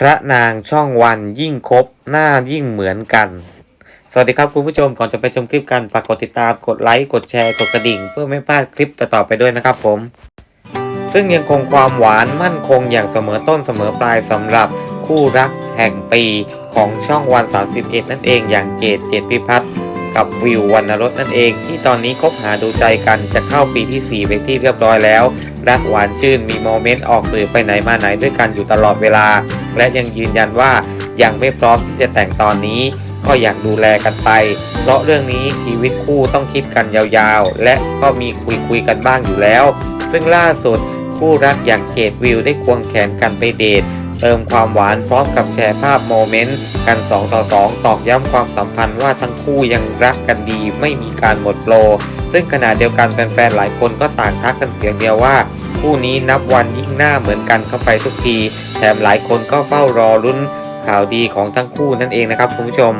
พระนางช่องวันยิ่งคบหน้ายิ่งเหมือนกัน สวัสดีครับคุณผู้ชมก่อนจะไปชมคลิปกันฝากกดติดตามกดไลค์กดแชร์กดกระดิ่ง เพื่อไม่พลาดคลิปต่อๆไปด้วยนะครับผม ซึ่งยังคงความหวานมั่นคงอย่างเสมอต้นเสมอปลายสำหรับคู่รักแห่งปีของช่องวัน 31 นั่นเองอย่างเจดเจดพิพัฒน์ กับวิววรรณรสนั่นเอง ที่ตอนนี้คบหาดูใจกันจะเข้าปีที่ 4 ไปที่เรียบร้อยแล้ว รักหวานชื่นมีโมเมนต์ออกสื่อไปไหนมาไหนด้วยกันอยู่ตลอดเวลา และยังยืนยันว่ายังไม่พร้อมที่จะแต่งตอนนี้ ก็อยากดูแลกันไป เพราะเรื่องนี้ชีวิตคู่ต้องคิดกันยาวๆ และก็มีคุยคุยๆกันบ้างอยู่แล้ว ซึ่งล่าสุดคู่รักอย่างเกดวิวได้ควงแขนกันไปเดท เติมความหวานพร้อมกับแชร์ภาพโมเมนต์กัน2ต่อ2ตอกย้ำความสัมพันธ์ว่าทั้งคู่ยังรักกันดี ไม่มีการหมดโปร ซึ่งขณะเดียวกันแฟนๆหลายคนก็ต่างทักกันเสียงเดียวว่า คู่นี้นับวันยิ่งหน้าเหมือนกันเข้าไปทุกที แถมหลายคนก็เฝ้ารอรุ้นข่าวดีของทั้งคู่นั่นเองนะครับคุณผู้ชม